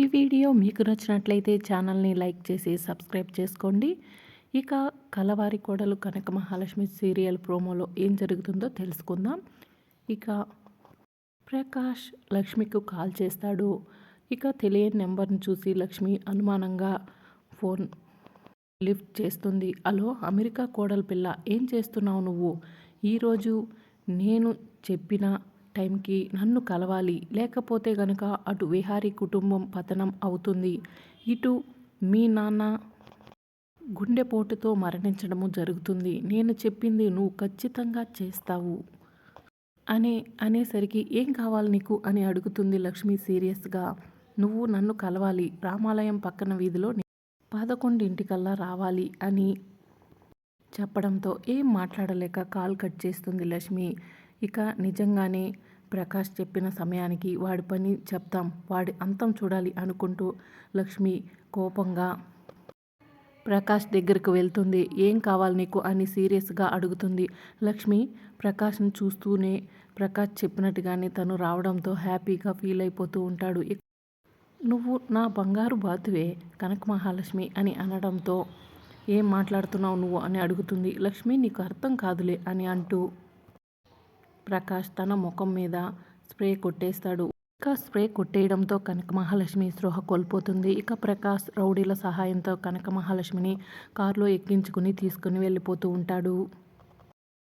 ఈ వీడియో మీకు నచ్చినట్లయితే ఛానల్ని లైక్ చేసి సబ్స్క్రైబ్ చేసుకోండి. ఇక కలవారి కోడలు కనక మహాలక్ష్మి సీరియల్ ప్రోమోలో ఏం జరుగుతుందో తెలుసుకుందాం. ఇక ప్రకాష్ లక్ష్మికు కాల్ చేస్తాడు. ఇక తెలియని నెంబర్ని చూసి లక్ష్మి అనుమానంగా ఫోన్ లిఫ్ట్ చేస్తుంది. హలో అమెరికా కోడలు పిల్ల ఏం చేస్తున్నావు నువ్వు? ఈరోజు నేను చెప్పిన టైంకి నన్ను కలవాలి. లేకపోతే గనుక అటు విహారీ కుటుంబం పతనం అవుతుంది. ఇటు మీ నాన్న గుండెపోటుతో మరణించడము జరుగుతుంది. నేను చెప్పింది నువ్వు ఖచ్చితంగా చేస్తావు. అనే అనేసరికి ఏం కావాలి నీకు? అని అడుగుతుంది లక్ష్మి సీరియస్గా. నువ్వు నన్ను కలవాలి. రామాలయం పక్కన వీధిలో పదకొండింటికల్లా రావాలి అని చెప్పడంతో ఏం మాట్లాడలేక కాల్ కట్ చేస్తుంది లక్ష్మి. ఇక నిజంగానే ప్రకాష్ చెప్పిన సమయానికి వాడి పని చెప్తాం వాడి అంతం చూడాలి అనుకుంటూ లక్ష్మి కోపంగా ప్రకాష్ దగ్గరకు వెళ్తుంది. ఏం కావాలి నీకు? అని సీరియస్గా అడుగుతుంది లక్ష్మి. ప్రకాష్ని చూస్తూనే ప్రకాష్ చెప్పినట్టుగానే తను రావడంతో హ్యాపీగా ఫీల్ అయిపోతూ ఉంటాడు. నువ్వు నా బంగారు బాతువే కనక మహాలక్ష్మి అని అనడంతో ఏం మాట్లాడుతున్నావు నువ్వు? అని అడుగుతుంది లక్ష్మి. నీకు అర్థం కాదులే అని అంటూ ప్రకాష్ తన ముఖం మీద స్ప్రే కొట్టేస్తాడు. ఇక స్ప్రే కొట్టేయడంతో కనక మహాలక్ష్మి స్పృహ కోల్పోతుంది. ఇక ప్రకాష్ రౌడీల సహాయంతో కనక మహాలక్ష్మిని కారులో ఎక్కించుకుని తీసుకుని వెళ్ళిపోతూ ఉంటాడు.